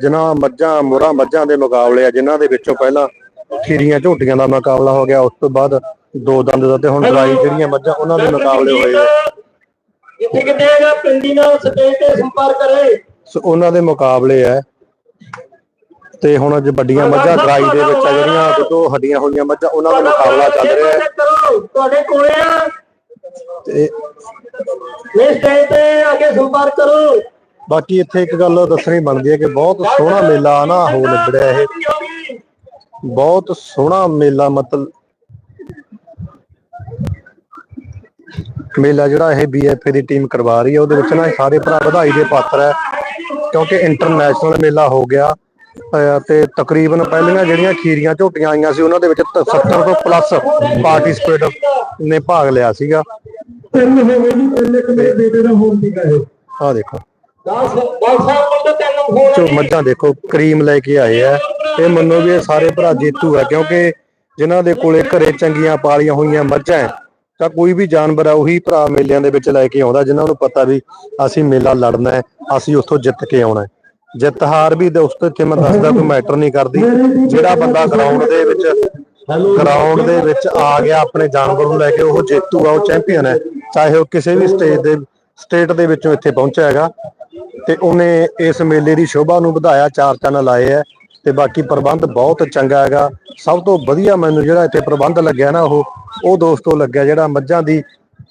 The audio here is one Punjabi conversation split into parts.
ਜਿਨ੍ਹਾਂ ਮੱਝਾਂ ਮੁਰਾ ਮੱਝਾਂ ਦੇ ਮੁਕਾਬਲੇ ਆ ਜਿਨ੍ਹਾਂ ਦੇ ਵਿੱਚੋਂ ਪਹਿਲਾਂ ਖੀਰੀਆਂ ਝੋਟੀਆਂ ਦਾ ਮੁਕਾਬਲਾ ਹੋ ਗਿਆ ਉਸ ਤੋਂ ਬਾਅਦ ਦੋ ਦੰਦ ਦਾ ਤੇ ਹੁਣ ਡਰਾਈ ਜਿਹੜੀਆਂ ਮੱਝਾਂ ਉਹਨਾਂ ਦੇ ਮੁਕਾਬਲੇ ਹੋਏ ਆ। ਜਿੱਥੇ ਕਿਤੇ ਹੈਗਾ ਪਿੰਡੀ ਨਾਲ ਸਟੇਜ ਤੇ ਸੰਪਰਕ ਕਰੇ? ਸੋ ਉਹਨਾਂ ਦੇ ਮੁਕਾਬਲੇ ਆ। ਤੇ ਹੁਣ ਅੱਜ ਵੱਡੀਆਂ ਮੱਝਾਂ ਡਰਾਈ ਦੇ ਵਿੱਚ ਆ ਜਿਹੜੀਆਂ ਜਦੋਂ ਹੱਡੀਆਂ ਹੋਈਆਂ ਮੱਝਾਂ ਉਹਨਾਂ ਦਾ ਮੁਕਾਬਲਾ ਚੱਲ ਰਿਹਾ ਹੈ। ਤੁਹਾਡੇ ਕੋਲੇ ਆ। ਤੇ ਇਹ ਸਟੇਜ ਤੇ ਕੇ ਸੰਪਰਕ ਕਰੋ। ਬਾਕੀ ਇੱਥੇ ਇੱਕ ਗੱਲ ਦੱਸਣੀ ਬਣਦੀ ਹੈ ਕਿ ਬਹੁਤ ਸੋਹਣਾ ਮੇਲਾ ਨਾ ਹੋ ਨਿਬੜਿਆ ਇਹ। ਬਹੁਤ ਸੋਹਣਾ ਮੇਲਾ ਮਤਲਬ ਮੇਲਾ ਜਿਹੜਾ ਇਹ ਬੀਐਫਏ ਦੀ ਟੀਮ ਕਰਵਾ ਰਹੀ ਹੈ। ਉਹਦੇ ਵਿੱਚ ਨਾ ਸਾਰੇ ਭਰਾ ਵਧਾਈ ਦੇ ਪਾਤਰ ਹੈ ਕਿਉਂਕਿ ਇੰਟਰਨੈਸ਼ਨਲ ਮੇਲਾ ਹੋ ਗਿਆ। ਤੇ ਤਕਰੀਬਨ ਪਹਿਲੀਆਂ ਜਿਹੜੀਆਂ ਖੀਰੀਆਂ ਝੋਟੀਆਂ ਆਈਆਂ ਸੀ ਉਹਨਾਂ ਦੇ ਵਿੱਚ ਤ- 70 ਤੋਂ ਪਲੱਸ ਪਾਰਟਿਸਿਪੇਟ ਨੇ ਭਾਗ ਲਿਆ ਸੀਗਾ। ਤਿੰਨ ਹੋ ਗਏ ਜੀ ਤਿੰਨ ਇੱਕ ਮੇਰੇ ਬੇਟੇ ਦਾ ਸੀਗਾ ਇਹ ਆਹ ਦੇਖੋ। 10 10 ਸਾਲ ਕੋਲ ਤਾਂ ਤਿੰਨ ਫੋਨ ਚੋ ਮੱਝਾਂ ਦੇਖੋ ਕਰੀਮ ਲੈ ਕੇ ਆਏ ਆ। ਇਹ ਮੰਨੋ ਵੀ ਇਹ ਸਾਰੇ ਭਰਾ ਜੇਤੂ ਆ ਕਿਉਂਕਿ ਜਿਨ੍ਹਾਂ ਦੇ ਕੋਲੇ ਘਰੇ ਚੰਗੀਆਂ ਪਾਲੀਆਂ ਹੋਈਆਂ ਮੱਝਾਂ ਤਾਂ ਕੋਈ ਵੀ ਜਾਨਵਰ ਆ ਉਹੀ ਭਰਾ ਮੇਲਿਆਂ ਦੇ ਵਿੱਚ ਲੈ ਕੇ ਆਉਂਦਾ ਜਿਨ੍ਹਾਂ ਨੂੰ ਪਤਾ ਵੀ ਅਸੀਂ ਮੇਲਾ ਲੜਨਾ ਹੈ ਅਸੀਂ ਉੱਥੋਂ ਜਿੱਤ ਕੇ ਆਉਣਾ ਹੈ ਜਿੱਤ ਹਾਰ ਵੀ ਦੋਸਤੋ ਇੱਥੇ ਮੈਂ ਦੱਸਦਾ ਕੋਈ ਮੈਟਰ ਨਹੀਂ ਕਰਦੀ। ਜਿਹੜਾ ਬੰਦਾ ਗਰਾਊਂਡ ਦੇ ਵਿੱਚ ਗਰਾਊਂਡ ਦੇ ਵਿੱਚ ਆ ਗਿਆ ਆਪਣੇ ਜਾਨਵਰ ਨੂੰ ਲੈ ਕੇ ਉਹ ਜੇਤੂ ਆ ਉਹ ਚੈਂਪੀਅਨ ਹੈ ਚਾਹੇ ਉਹ ਕਿਸੇ ਵੀ ਸਟੇਜ ਦੇ ਸਟੇਟ ਦੇ ਵਿੱਚੋਂ ਇੱਥੇ ਪਹੁੰਚਿਆ ਹੈਗਾ। ਤੇ ਉਹਨੇ ਇਸ ਮੇਲੇ ਦੀ ਸ਼ੋਭਾ ਨੂੰ ਵਧਾਇਆ, ਚਾਰ ਚੰਨ ਲਾਏ ਆ ਤੇ ਬਾਕੀ ਪ੍ਰਬੰਧ ਬਹੁਤ ਚੰਗਾ ਹੈਗਾ। ਸਭ ਤੋਂ ਵਧੀਆ ਮੈਨੂੰ ਜਿਹੜਾ ਇੱਥੇ ਪ੍ਰਬੰਧ ਲੱਗਿਆ ਨਾ ਉਹ ਉਹ ਦੋਸਤੋ ਲੱਗਿਆ ਜਿਹੜਾ ਮੱਝਾਂ ਦੀ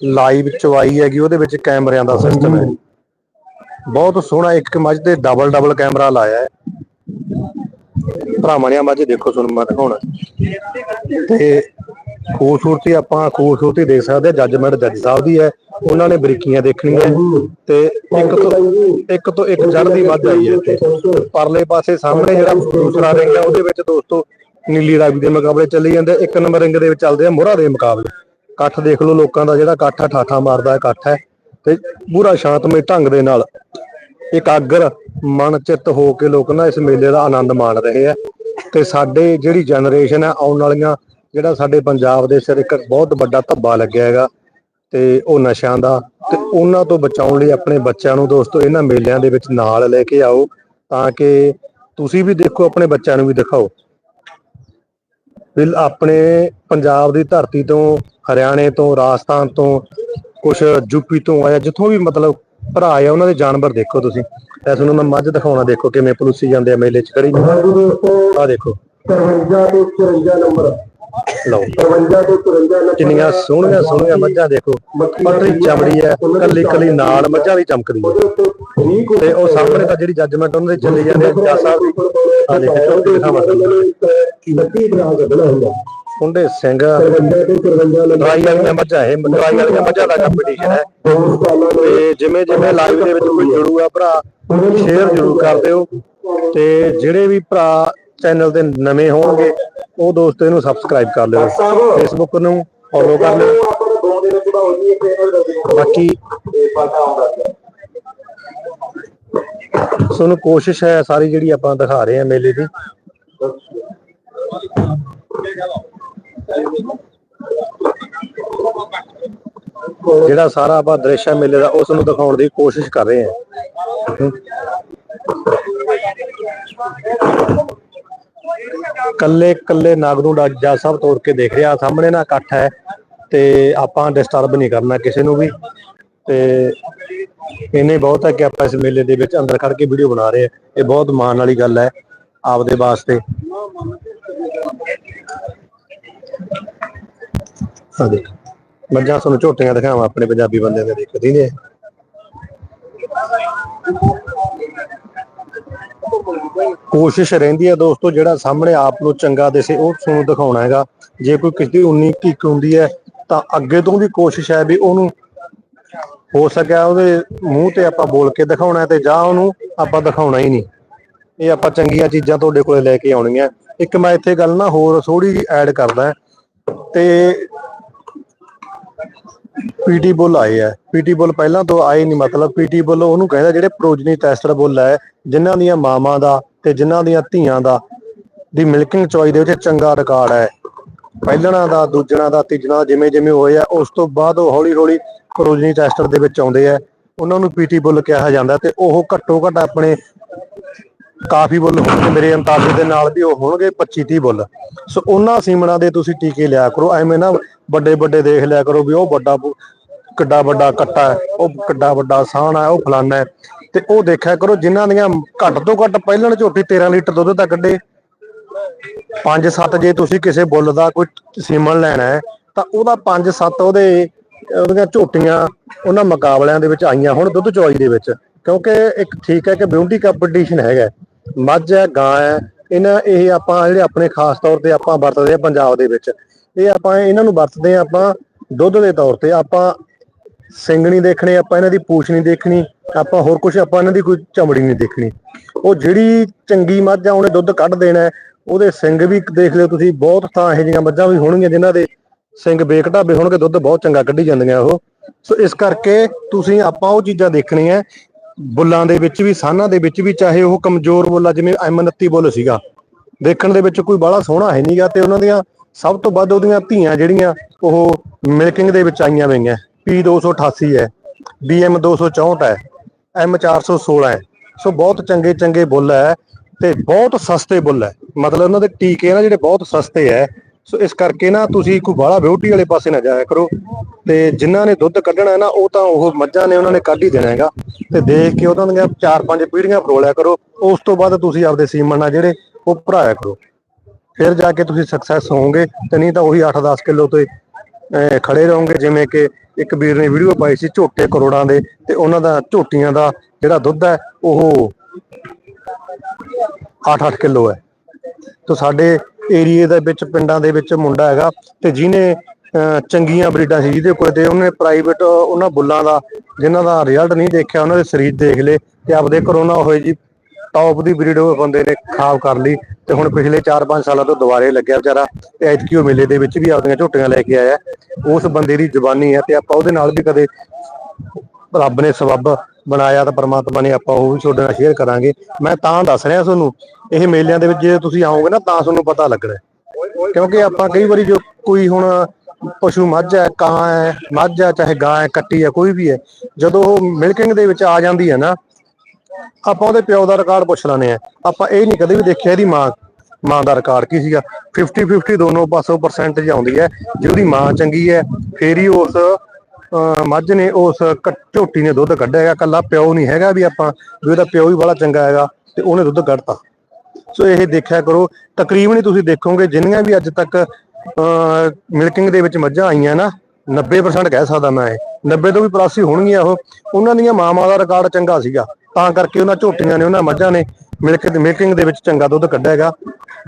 ਲਾਈਵ ਚਵਾਈ ਹੈਗੀ, ਉਹਦੇ ਵਿੱਚ ਕੈਮਰਿਆਂ ਦਾ ਸਿਸਟਮ ਹੈ। ਬਹੁਤ ਸੋਹਣਾ ਇੱਕ ਮੱਝ ਤੇ ਡਬਲ ਡਬਲ ਕੈਮਰਾ ਲਾਇਆ ਹੈ ਭਰਾਵਾਂ ਨੇ ਮੱਝ ਦੇਖੋ ਤੁਹਾਨੂੰ ਮੈਂ ਦਿਖਾਉਣਾ। ਤੇ ਖੂਬਸੂਰਤੀ ਆਪਾਂ ਖੂਬਸੂਰਤੀ ਦੇਖ ਸਕਦੇ ਹਾਂ ਜੱਜਮੈਂਟ ਜੱਜ ਸਾਹਿਬ ਦੀ ਹੈ ਉਹਨਾਂ ਨੇ ਬਰੀਕੀਆਂ ਦੇਖਣੀਆਂ ਤੇ ਇੱਕ ਤੋਂ ਇੱਕ ਤੋਂ ਇੱਕ ਚੜ੍ਹਦੀ ਵੱਧ ਆਈ ਹੈ ਇੱਥੇ। ਪਰਲੇ ਪਾਸੇ ਸਾਹਮਣੇ ਜਿਹੜਾ ਦੂਸਰਾ ਰਿੰਗ ਹੈ, ਉਹਦੇ ਵਿੱਚ ਦੋਸਤੋ ਨੀਲੀ ਰਾਵੀ ਦੇ ਮੁਕਾਬਲੇ ਚੱਲੀ ਜਾਂਦੇ ਇੱਕ ਨੰਬਰ ਰਿੰਗ ਦੇ ਵਿੱਚ ਚੱਲਦੇ ਆ ਮੋਹਰਾ ਦੇ ਮੁਕਾਬਲੇ। ਇਕੱਠ ਦੇਖ ਲਓ ਲੋਕਾਂ ਦਾ ਜਿਹੜਾ ਇਕੱਠ ਠਾਠਾ ਮਾਰਦਾ ਇਕੱਠ ਹੈ ਤੇ ਪੂਰਾ ਸ਼ਾਂਤਮਈ ਢੰਗ ਦੇ ਨਾਲ ਇਕਾਗਰ ਮਨ ਚਿੱਤ ਹੋ ਕੇ ਲੋਕ ਨਾ ਇਸ ਮੇਲੇ ਦਾ ਆਨੰਦ ਮਾਣ ਰਹੇ ਆ। ਤੇ ਸਾਡੇ ਜਿਹੜੀ ਜਨਰੇਸ਼ਨ ਹੈ ਆਉਣ ਵਾਲੀਆਂ ਜਿਹੜਾ ਸਾਡੇ ਪੰਜਾਬ ਦੇ ਸਿਰ ਇੱਕ ਬਹੁਤ ਵੱਡਾ ਧੱਬਾ ਲੱਗਿਆ ਹੈਗਾ। ਤੇ ਉਹ ਨਸ਼ਿਆਂ ਦਾ ਤੇ ਉਹਨਾਂ ਤੋਂ ਬਚਾਉਣ ਲਈ ਆਪਣੇ ਬੱਚਿਆਂ ਨੂੰ ਦੋਸਤੋ ਇਹਨਾਂ ਮੇਲਿਆਂ ਦੇ ਵਿੱਚ ਨਾਲ ਲੈ ਕੇ ਆਓ ਤਾਂ ਕਿ ਤੁਸੀਂ ਵੀ ਦੇਖੋ, ਆਪਣੇ ਬੱਚਿਆਂ ਨੂੰ ਵੀ ਦਿਖਾਓ। ਵੀ ਆਪਣੇ ਪੰਜਾਬ ਦੀ ਧਰਤੀ ਤੋਂ, ਹਰਿਆਣੇ ਤੋਂ, ਰਾਜਸਥਾਨ ਤੋਂ ਕੁਝ ਯੂਪੀ ਤੋਂ ਆਇਆ, ਜਿੱਥੋਂ ਵੀ ਮਤਲਬ ਭਰਾ ਆ ਉਹਨਾਂ ਦੇ ਜਾਨਵਰ ਦੇਖੋ ਤੁਸੀਂ। ਐ ਤੁਹਾਨੂੰ ਮੈਂ ਮੱਝ ਦਿਖਾਉਣਾ, ਦੇਖੋ ਕਿਵੇਂ ਪਲੂਸੀ ਜਾਂਦੇ ਆ ਮੇਲੇ 'ਚ। ਖੜੀ ਆ ਦੇਖੋ। 53 ਤੋਂ 54 ਨੰਬਰ। ਲਓ। 53 ਤੋਂ 54 ਕਿੰਨੀਆਂ ਸੋਹਣੀਆਂ ਸੋਹਣੀਆਂ ਮੱਝਾਂ ਦੇਖੋ। ਪਤਲੀ ਚਮੜੀ ਹੈ, ਕੱਲੀ ਕੱਲੀ ਨਾਲ ਮੱਝਾਂ ਵੀ ਚਮਕਦੀ ਹੈ। ਤੇ ਉਹ ਸਾਹਮਣੇ ਤਾਂ ਜਿਹੜੀ ਜੱਜਮੈਂਟ ਉਹਨਾਂ ਦੇ ਚੱਲੀ ਜਾਂਦੇ ਆ ਜੱਜ ਸਾਹਿਬ ਦੀ। ਆ ਦੇਖ ਝੋਟੀ ਦਿਖਾਵਾਂ ਤੁਹਾਨੂੰ। ਬਣਾ ਕੇ ਬਣਾ ਹੁੰਦਾ ਸਿੰਘ 53 ਤੋਂ 54 ਨੰਬਰ ਡਰਾਈ ਵਾਲੀਆਂ ਮੱਝਾਂ ਇਹ ਡਰਾਈ ਵਾਲੀਆਂ ਮੱਝਾਂ ਦਾ ਕੰਪੀਟੀਸ਼ਨ ਹੈ। ਤੇ ਜਿਵੇਂ ਜਿਵੇਂ ਲਾਈਵ ਦੇ ਵਿੱਚ ਕੋਈ ਜੁੜੂਗਾ ਭਰਾ ਸ਼ੇਅਰ ਜ਼ਰੂਰ ਕਰ ਦਿਓ। ਤੇ ਜਿਹੜੇ ਵੀ ਭਰਾ ਚੈਨਲ ਤੇ ਨਵੇਂ ਹੋਣਗੇ, ਉਹ ਦੋਸਤੋ ਇਹਨੂੰ ਸਬਸਕ੍ਰਾਈਬ ਕਰ ਲਿਓ ਫੇਸਬੁੱਕ ਨੂੰ ਫੋਲੋ ਕਰ ਲਿਓ। ਬਾਕੀ ਤੁਹਾਨੂੰ ਕੋਸ਼ਿਸ਼ ਹੈ ਸਾਰੀ ਜਿਹੜੀ ਆਪਾਂ ਦਿਖਾ ਰਹੇ ਹਾਂ ਮੇਲੇ ਦੀ। ਜਿਹੜਾ ਸਾਰਾ ਆਪਾਂ ਦ੍ਰਿਸ਼ ਹੈ ਮੇਲੇ ਦਾ, ਉਸ ਨੂੰ ਦਿਖਾਉਣ ਦੀ ਕੋਸ਼ਿਸ਼ ਕਰ ਰਹੇ ਹਾਂ। ਕੱਲੇ ਕੱਲੇ ਨਾਗ ਨੂੰ ਜਾ ਸਭ ਤੋੜ ਕੇ ਦੇਖ ਰਿਹਾ, ਸਾਹਮਣੇ ਨਾ ਇਕੱਠ ਹੈ ਤੇ ਆਪਾਂ ਡਿਸਟਰਬ ਨਹੀਂ ਕਰਨਾ ਕਿਸੇ ਨੂੰ ਵੀ ਤੇ ਇਹਨੇ ਬਹੁਤ ਹੈ ਕਿ ਆਪਾਂ ਇਸ ਮੇਲੇ ਦੇ ਵਿੱਚ ਅੰਦਰ ਖੜ ਕੇ ਵੀਡੀਓ ਬਣਾ ਰਹੇ ਹਾਂ। ਇਹ ਬਹੁਤ ਮਾਣ ਵਾਲੀ ਗੱਲ ਹੈ ਆਪਦੇ ਵਾਸਤੇ। ਆ ਦੇਖ, ਮੱਝਾਂ ਤੁਹਾਨੂੰ ਝੋਟੀਆਂ ਦਿਖਾਵਾਂ, ਆਪਣੇ ਪੰਜਾਬੀ ਬੰਦੇ ਦੇ ਦੇਖਦੀ ਨੇ ਕੋਸ਼ਿਸ਼ ਰਹਿੰਦੀ ਹੈ ਦੋਸਤੋ, ਜਿਹੜਾ ਸਾਹਮਣੇ ਆਪ ਨੂੰ ਚੰਗਾ ਦਿਸੇ, ਉਹ ਤੁਹਾਨੂੰ ਦਿਖਾਉਣਾ ਹੈਗਾ। ਜੇ ਕੋਈ ਕਿਸੇ ਦੀ 19 ਕਿੱਕ ਹੁੰਦੀ ਹੈ, ਤਾਂ ਅੱਗੇ ਤੋਂ ਵੀ ਕੋਸ਼ਿਸ਼ ਹੈ ਵੀ ਉਹਨੂੰ ਹੋ ਸਕਿਆ, ਉਹਦੇ ਮੂੰਹ ਤੇ ਆਪਾਂ ਬੋਲ ਕੇ ਦਿਖਾਉਣਾ ਤੇ ਜਾਂ ਉਹਨੂੰ ਆਪਾਂ ਦਿਖਾਉਣਾ ਹੀ ਨਹੀਂ। ਇਹ ਆਪਾਂ ਚੰਗੀਆਂ ਚੀਜ਼ਾਂ ਤੁਹਾਡੇ ਕੋਲੇ ਲੈ ਕੇ ਆਉਣੀਆਂ। ਇੱਕ ਮੈਂ ਇੱਥੇ ਗੱਲ ਨਾ ਹੋਰ ਥੋੜੀ ਜਿਹੀ ਐਡ ਕਰਦਾ। ਤੇ ਪੀਟੀ ਬੁੱਲ ਆਏ ਆ। ਪੀਟੀ ਬੁੱਲ ਪਹਿਲਾਂ ਤੋਂ ਆਏ ਨਹੀਂ ਮਤਲਬ ਪੀਟੀ ਬੁੱਲ ਉਹਨੂੰ ਕਹਿੰਦਾ ਜਿਹੜੇ ਪ੍ਰੋਜਨੀ ਟੈਸਟਰ ਬੁੱਲ ਹੈ, ਜਿਨ੍ਹਾਂ ਦੀਆਂ ਮਾਵਾਂ ਦਾ ਤੇ ਜਿਨ੍ਹਾਂ ਦੀਆਂ ਧੀਆਂ ਦਾ, ਦੀ ਮਿਲਕਿੰਗ ਚੋਇਸ ਦੇ ਵਿੱਚ ਚੰਗਾ ਰਿਕਾਰਡ ਹੈ। ਪਹਿਲਣਾ ਦਾ, ਦੂਜਣਾ ਦਾ, ਤੀਜਣਾ ਜਿਵੇਂ ਜਿਵੇਂ ਹੋਏ ਆ, ਉਸ ਤੋਂ ਬਾਅਦ ਉਹ ਹੌਲੀ ਹੌਲੀ ਪ੍ਰੋਜਨੀ ਟੈਸਟਰ ਦੇ ਵਿੱਚ ਆਉਂਦੇ ਆ। ਉਹਨਾਂ ਨੂੰ ਪੀਟੀ ਬੁੱਲ ਕਿਹਾ ਜਾਂਦਾ ਤੇ ਉਹ ਘੱਟੋ ਘੱਟ ਆਪਣੇ ਕਾਫੀ ਬੁੱਲ ਹੋਣਗੇ ਮੇਰੇ ਅੰਦਾਜ਼ੇ ਦੇ ਨਾਲ ਵੀ ਉਹ ਹੋਣਗੇ 25 30 ਬੁੱਲ। ਸੋ ਉਹਨਾਂ ਸੀਮਣਾ ਦੇ ਤੁਸੀਂ ਟੀਕੇ ਲਿਆ ਕਰੋ। ਐਵੇਂ ਨਾ ਵੱਡੇ ਵੱਡੇ ਦੇਖ ਲਿਆ ਕਰੋ ਵੀ ਉਹ ਵੱਡਾ ਕਿੱਡਾ ਵੱਡਾ ਕੱਟਾ ਉਹ ਕਿੱਡਾ ਵੱਡਾ ਸਾਹਣ ਹੈ, ਉਹ ਫਲਾਨਾ ਹੈ। ਤੇ ਉਹ ਦੇਖਿਆ ਕਰੋ ਜਿਨ੍ਹਾਂ ਦੀਆਂ ਘੱਟ ਤੋਂ ਘੱਟ ਪਹਿਲਣ ਝੋਟੀ 13 ਲੀਟਰ ਦੁੱਧ ਤਾਂ ਕੱਢੇ। 5-7 ਜੇ ਤੁਸੀਂ ਕਿਸੇ ਬੁੱਲ ਦਾ ਕੋਈ ਸੀਮਣ ਲੈਣਾ ਹੈ, ਤਾਂ ਉਹਦਾ 5-7 ਉਹਦੇ, ਉਹਦੀਆਂ ਝੋਟੀਆਂ ਉਹਨਾਂ ਮੁਕਾਬਲਿਆਂ ਦੇ ਵਿੱਚ ਆਈਆਂ ਹੁਣ ਦੁੱਧ ਚੋਈ ਦੇ ਵਿੱਚ। ਕਿਉਂਕਿ ਇੱਕ ਠੀਕ ਹੈ ਕਿ ਬਿਊਟੀ ਕੰਪੀਟੀਸ਼ਨ ਹੈਗਾ ਮੱਝ ਹੈ, ਗਾਂ ਹੈ, ਇਹਨਾਂ ਇਹ ਆਪਾਂ ਜਿਹੜੇ ਆਪਣੇ ਖਾਸ ਤੌਰ ਤੇ ਆਪਾਂ ਵਰਤਦੇ ਆ ਪੰਜਾਬ ਦੇ ਵਿੱਚ, ਇਹ ਆਪਾਂ ਇਹਨਾਂ ਨੂੰ ਵਰਤਦੇ ਆ ਆਪਾਂ ਦੁੱਧ ਦੇ ਤੌਰ ਤੇ, ਆਪਾਂ ਸਿੰਗ ਨਹੀਂ ਦੇਖਣੇ, ਆਪਾਂ ਇਹਨਾਂ ਦੀ ਪੂਛ ਨਹੀਂ ਦੇਖਣੀ, ਆਪਾਂ ਹੋਰ ਕੁਝ ਆਪਾਂ ਇਹਨਾਂ ਦੀ ਕੋਈ ਚਮੜੀ ਨਹੀਂ ਦੇਖਣੀ। ਉਹ ਜਿਹੜੀ ਚੰਗੀ ਮੱਝ ਆ, ਉਹਨੇ ਦੁੱਧ ਕੱਢ ਦੇਣਾ ਉਹਦੇ ਸਿੰਘ ਵੀ ਦੇਖ ਲਿਓ ਤੁਸੀਂ, ਬਹੁਤ ਥਾਂ ਇਹੋ ਜਿਹੀਆਂ ਮੱਝਾਂ ਵੀ ਹੋਣਗੀਆਂ ਜਿਨ੍ਹਾਂ ਦੇ ਸਿੰਘ ਬੇਕਟਾਬੇ ਹੋਣਗੇ, ਦੁੱਧ ਬਹੁਤ ਚੰਗਾ ਕੱਢੀ ਜਾਂਦੀਆਂ ਉਹ। ਸੋ ਇਸ ਕਰਕੇ ਤੁਸੀਂ ਆਪਾਂ ਉਹ ਚੀਜ਼ਾਂ ਦੇਖਣੀਆਂ ਬੁੱਲਾਂ ਦੇ ਵਿੱਚ ਵੀ ਸਾਨਾਂ ਦੇ ਵਿੱਚ ਵੀ, ਚਾਹੇ ਉਹ ਕਮਜ਼ੋਰ ਬੁੱਲ ਆ, ਜਿਵੇਂ M29 ਬੁੱਲ ਸੀਗਾ। ਦੇਖਣ ਦੇ ਵਿੱਚ ਕੋਈ ਬਾਹਲਾ ਸੋਹਣਾ ਹੈ ਨਹੀਂਗਾ ਤੇ ਉਹਨਾਂ ਦੀਆਂ ਸਭ ਤੋਂ ਵੱਧ ਉਹਦੀਆਂ ਧੀਆਂ ਜਿਹੜੀਆਂ, ਉਹ ਮਿਲਕਿੰਗ ਦੇ ਵਿੱਚ ਆਈਆਂ ਹੋਈਆਂ। P288 ਹੈ BM 264 ਹੈ M 416 ਹੈ। ਸੋ ਬਹੁਤ ਚੰਗੇ ਚੰਗੇ ਬੁੱਲ ਹੈ ਤੇ ਬਹੁਤ ਸਸਤੇ ਬੁੱਲ ਹੈ। ਮਤਲਬ ਉਹਨਾਂ ਦੇ ਟੀਕੇ ਨਾ ਜਿਹੜੇ ਬਹੁਤ ਸਸਤੇ ਹੈ ਸੋ ਇਸ ਕਰਕੇ ਨਾ ਤੁਸੀਂ ਕੋਈ ਬਾਹਲਾ ਬਿਊਟੀ ਵਾਲੇ ਪਾਸੇ ਨਾ ਜਾਇਆ ਕਰੋ ਤੇ ਜਿਨ੍ਹਾਂ ਨੇ ਦੁੱਧ ਕੱਢਣਾ ਹੈ ਨਾ, ਉਹ ਤਾਂ ਉਹ ਮੱਝਾਂ ਨੇ ਉਹਨਾਂ ਨੇ ਕੱਢ ਹੀ ਦੇਣਾ ਹੈਗਾ। ਤੇ ਦੇਖ ਕੇ ਉਹਨਾਂ ਦੀਆਂ ਚਾਰ ਪੰਜ ਪੀੜ੍ਹੀਆਂ ਪਰੋਲਿਆ ਕਰੋ। ਉਸ ਤੋਂ ਬਾਅਦ ਤੁਸੀਂ ਆਪਦੇ ਸੀਮਨ ਆ ਜਿਹੜੇ ਉਹ ਭਰਾਇਆ ਕਰੋ। ਫਿਰ ਜਾ ਕੇ ਤੁਸੀਂ ਸਕਸੈਸ ਹੋਵੋਗੇ ਤੇ ਨਹੀਂ ਤਾਂ ਉਹੀ 8-10 ਕਿਲੋ ਤੇ ਖੜੇ ਰਹੋਗੇ। ਜਿਵੇਂ ਕਿ ਇੱਕ ਵੀਰ ਨੇ ਵੀਡੀਓ ਪਾਈ ਸੀ ਝੋਟੇ ਕਰੋੜਾਂ ਦੇ ਤੇ ਉਹਨਾਂ ਦਾ ਝੋਟੀਆਂ ਦਾ ਜਿਹੜਾ ਦੁੱਧ ਹੈ, ਉਹ 8-8 ਕਿਲੋ ਹੈ। ਤੋ ਸਾਡੇ ਏਰੀਏ ਦੇ ਵਿੱਚ, ਪਿੰਡਾਂ ਦੇ ਵਿੱਚ ਮੁੰਡਾ ਹੈਗਾ ਤੇ ਜਿਹਨੇ ਚੰਗੀਆਂ ਬਰੀਡਾਂ ਸੀ ਜਿਹਦੇ ਕੋਲ ਤੇ ਉਹਨੇ ਪ੍ਰਾਈਵੇਟ ਉਹਨਾਂ ਬੁੱਲਾਂ ਦਾ, ਜਿਨ੍ਹਾਂ ਦਾ ਰਿਜ਼ਲਟ ਨਹੀਂ ਦੇਖਿਆ, ਉਹਨਾਂ ਦੇ ਸਰੀਰ ਦੇਖ ਲਏ ਤੇ ਆਪਦੇ ਕਰੋਨਾ ਹੋਏ ਜੀ ਟੌਪ ਦੀ ਬਰੀਡ ਉਹ ਬੰਦੇ ਨੇ ਖਾਬ ਕਰ ਲਈ ਤੇ ਹੁਣ ਪਿਛਲੇ 4-5 ਸਾਲਾਂ ਤੋਂ ਦੁਬਾਰੇ ਲੱਗਿਆ ਵਿਚਾਰਾ ਤੇ ਐਤਕੀ ਮੇਲੇ ਦੇ ਵਿੱਚ ਵੀ ਆਪਦੀਆਂ ਝੋਟੀਆਂ ਲੈ ਕੇ ਆਇਆ। ਉਸ ਬੰਦੇ ਦੀ ਜ਼ੁਬਾਨੀ ਹੈ ਤੇ ਆਪਾਂ ਉਹਦੇ ਨਾਲ ਵੀ ਕਦੇ ਰੱਬ ਨੇ ਸਬੱਬ ਬਣਾਇਆ ਤਾਂ ਪ੍ਰਮਾਤਮਾ ਨੇ ਆਪਾਂ ਉਹ ਵੀ ਤੁਹਾਡੇ ਨਾਲ ਸ਼ੇਅਰ ਕਰਾਂਗੇ। ਮੈਂ ਤਾਂ ਦੱਸ ਰਿਹਾ ਤੁਹਾਨੂੰ, ਇਹ ਮੇਲਿਆਂ ਦੇ ਵਿੱਚ ਜੇ ਤੁਸੀਂ ਆਓਗੇ ਨਾ, ਤਾਂ ਤੁਹਾਨੂੰ ਪਤਾ ਲੱਗਣਾ ਕਿਉਂਕਿ ਆਪਾਂ ਕਈ ਵਾਰੀ ਜੋ ਕੋਈ ਹੁਣ ਪਸ਼ੂ ਮੱਝ ਹੈ, ਕਾਂ ਹੈ, ਮੱਝ ਹੈ, ਚਾਹੇ ਗਾਂ ਹੈ, ਕੱਟੀ ਹੈ, ਕੋਈ ਵੀ ਹੈ, ਜਦੋਂ ਉਹ ਮਿਲਕਿੰਗ ਦੇ ਵਿੱਚ ਆ ਜਾਂਦੀ ਹੈ ਨਾ, ਆਪਾਂ ਉਹਦੇ ਪਿਓ ਦਾ ਰਿਕਾਰਡ ਪੁੱਛ ਲੈਣੇ ਆ ਆਪਾਂ ਇਹ ਨਹੀਂ ਕਦੇ ਵੀ ਦੇਖਿਆ ਇਹਦੀ ਮਾਂ ਮਾਂ ਦਾ ਰਿਕਾਰਡ ਕੀ ਸੀਗਾ। 50 50 ਦੋਨੋਂ ਪਾਸੋਂ ਪਰਸੈਂਟੇਜ ਆਉਂਦੀ ਹੈ। ਜੇ ਉਹਦੀ ਮਾਂ ਚੰਗੀ ਹੈ, ਫੇਰ ਹੀ ਉਸ ਮੱਝ ਨੇ ਉਸ ਕ- ਝੋਟੀ ਨੇ ਦੁੱਧ ਕੱਢਿਆ ਹੈਗਾ। ਕੱਲਾ ਪਿਓ ਨਹੀਂ ਹੈਗਾ ਵੀ ਆਪਾਂ, ਵੀ ਉਹਦਾ ਪਿਓ ਵੀ ਬੜਾ ਚੰਗਾ ਹੈਗਾ ਤੇ ਉਹਨੇ ਦੁੱਧ ਕੱਢਤਾ। ਸੋ ਇਹ ਦੇਖਿਆ ਕਰੋ, ਤਕਰੀਬਨ ਹੀ ਤੁਸੀਂ ਦੇਖੋਗੇ ਜਿੰਨੀਆਂ ਵੀ ਅੱਜ ਤੱਕ ਮਿਲਕਿੰਗ ਦੇ ਵਿੱਚ ਮੱਝਾਂ ਆਈਆਂ ਨਾ 90% ਕਹਿ ਸਕਦਾ ਮੈਂ ਇਹ। 90 ਤੋਂ ਵੀ ਪਲਾਸੀ ਹੋਣਗੀਆਂ ਉਹ। ਉਹਨਾਂ ਦੀਆਂ ਮਾਵਾਂ ਦਾ ਰਿਕਾਰਡ ਚੰਗਾ ਸੀਗਾ। ਤਾਂ ਕਰਕੇ ਉਹਨਾਂ ਝੋਟੀਆਂ ਨੇ, ਉਹਨਾਂ ਮੱਝਾਂ ਨੇ ਮਿਲਕ, ਮਿਲਕਿੰਗ ਦੇ ਵਿੱਚ ਚੰਗਾ ਦੁੱਧ ਕੱਢਿਆ ਹੈਗਾ।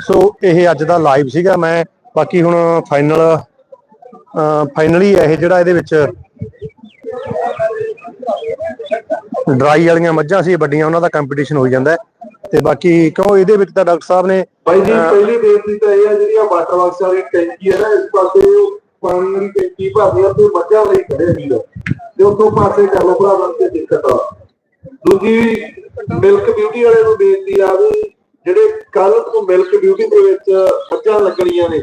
ਸੋ ਇਹ ਅੱਜ ਦਾ ਲਾਈਵ ਸੀਗਾ। ਮੈਂ ਬਾਕੀ ਹੁਣ ਫਾਈਨਲ ਫਾਈਨਲੀ ਇਹ ਜਿਹੜਾ ਇਹਦੇ ਵਿੱਚ ਡਰਾਈ ਵਾਲੀਆਂ ਮੱਝਾਂ ਸੀ, ਵੱਡੀਆਂ, ਉਹਨਾਂ ਦਾ ਕੰਪੀਟੀਸ਼ਨ ਹੋ ਜਾਂਦਾ ਤੇ ਬਾਕੀ ਕਿਉਂ ਇਹਦੇ ਵਿੱਚ ਤਾਂ ਡਾਕਟਰ ਸਾਹਿਬ ਨੇ ਭਾਈ ਜੀ, ਪਹਿਲੀ ਬੇਨਤੀ ਤਾਂ ਇਹ ਹੈ ਜਿਹੜੀ ਵਾਟਰ ਬਾਕਸ ਵਾਲੀ ਟੈਂਕੀ ਹੈ ਨਾ, ਇਸ ਪਾਸੇ ਪਾਣੀ ਵਾਲੀ ਟੈਂਕੀ ਭਰਦੀ ਤੇ ਮੱਝਾਂ ਲਈ ਖੜੇ ਨਹੀਂ ਤੇ ਉੱਥੋਂ ਪਾਸੇ ਕਰ ਲਓ ਭਰਾ, ਬਣ ਦਿੱਕਤ ਆ। ਦੂਜੀ ਮਿਲਕ ਬਿਊਟੀ ਵਾਲੇ ਨੂੰ ਬੇਨਤੀ ਆ ਵੀ ਜਿਹੜੇ ਕੱਲ ਤੋਂ ਮਿਲਕ ਬਿਊਟੀ ਦੇ ਵਿੱਚ ਮੱਝਾਂ ਲੱਗਣੀਆਂ ਨੇ,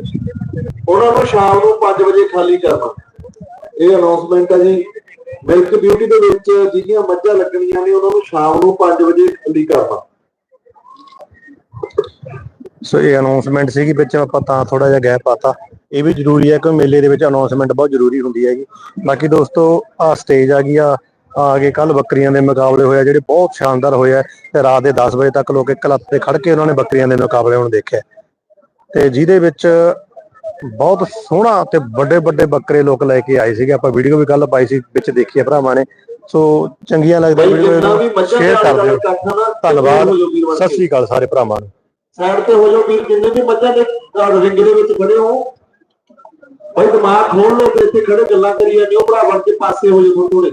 ਉਹਨਾਂ ਨੂੰ ਸ਼ਾਮ ਨੂੰ 5 ਵਜੇ ਖਾਲੀ ਕਰਨਾ। ਇਹ ਅਨਾਉਂਸਮੈਂਟ ਹੈ ਜੀ। ਮਿਲਕ ਬਿਊਟੀ ਦੇ ਵਿੱਚ ਜਿਹੜੀਆਂ ਮੱਝਾਂ ਲੱਗਣੀਆਂ ਨੇ, ਉਹਨਾਂ ਨੂੰ ਸ਼ਾਮ ਨੂੰ 5 ਵਜੇ ਖਾਲੀ ਕਰਨਾ। ਸੋ ਇਹ ਅਨਾਉਂਸਮੈਂਟ ਸੀਗੀ, ਵਿੱਚ ਆਪਾਂ ਤਾਂ ਥੋੜਾ ਜਿਹਾ ਗੈਪ ਆਤਾ ਇਹ ਵੀ ਜ਼ਰੂਰੀ ਹੈ ਕਿ ਮੇਲੇ ਦੇ ਵਿੱਚ ਅਨਾਉਂਸਮੈਂਟ ਬਹੁਤ ਜ਼ਰੂਰੀ ਹੁੰਦੀ ਹੈਗੀ। ਬਾਕੀ ਦੋਸਤੋ, ਆ ਸਟੇਜ ਆ ਗਈ ਆ ਆ ਕੇ ਕੱਲ ਬੱਕਰੀਆਂ ਦੇ ਮੁਕਾਬਲੇ ਹੋਇਆ, ਜਿਹੜੇ ਬਹੁਤ ਸ਼ਾਨਦਾਰ ਹੋਇਆ ਤੇ ਰਾਤ ਦੇ 10 ਵਜੇ ਤੱਕ ਲੋਕ ਇੱਕ ਲੱਤ ਤੇ ਖੜ ਕੇ ਉਹਨਾਂ ਨੇ ਬੱਕਰੀਆਂ ਦੇ ਮੁਕਾਬਲੇ ਹੁਣ ਦੇਖਿਆ। ਤੇ ਜਿਹਦੇ ਵਿੱਚ ਬਹੁਤ ਸੋਹਣਾ ਤੇ ਵੱਡੇ ਵੱਡੇ ਬੱਕਰੇ ਲੋਕ ਲੈ ਕੇ ਆਏ ਸੀਗੇ। ਆਪਾਂ ਵੀਡੀਓ ਵੀ ਕੱਲ ਪਾਈ ਸੀ ਵਿੱਚ ਦੇਖੀ ਆ ਭਰਾਵਾਂ ਨੇ। ਸੋ ਚੰਗੀਆਂ ਲੱਗਦੀਆਂ ਵੀਡੀਓ ਮੱਝਾਂ ਸ਼ੇਅਰ ਕਰ ਦਿਓ। ਨਾ, ਧੰਨਵਾਦ। ਸਤਿ। ਸ੍ਰੀ ਅਕਾਲ ਸਾਰੇ ਭਰਾਵਾਂ ਨੂੰ। ਸਾਈਡ ਤੇ ਹੋ ਜਾਓ ਵੀਰ ਜਿੰਨੇ ਵੀ ਮੱਝਾਂ ਦੇ ਰਿੰਗ ਦੇ ਵਿੱਚ ਖੜੇ ਹੋ। ਭਾਈ ਦਿਮਾਗ ਖੋਲ ਲਓ ਤੇ ਇੱਥੇ ਖੜੇ ਗੱਲਾਂ ਕਰੀ ਜਾਂਦੇ ਹੋ ਭਰਾ ਬਣ ਕੇ ਪਾਸੇ ਹੋ ਜਾਓ ਥੋੜੇ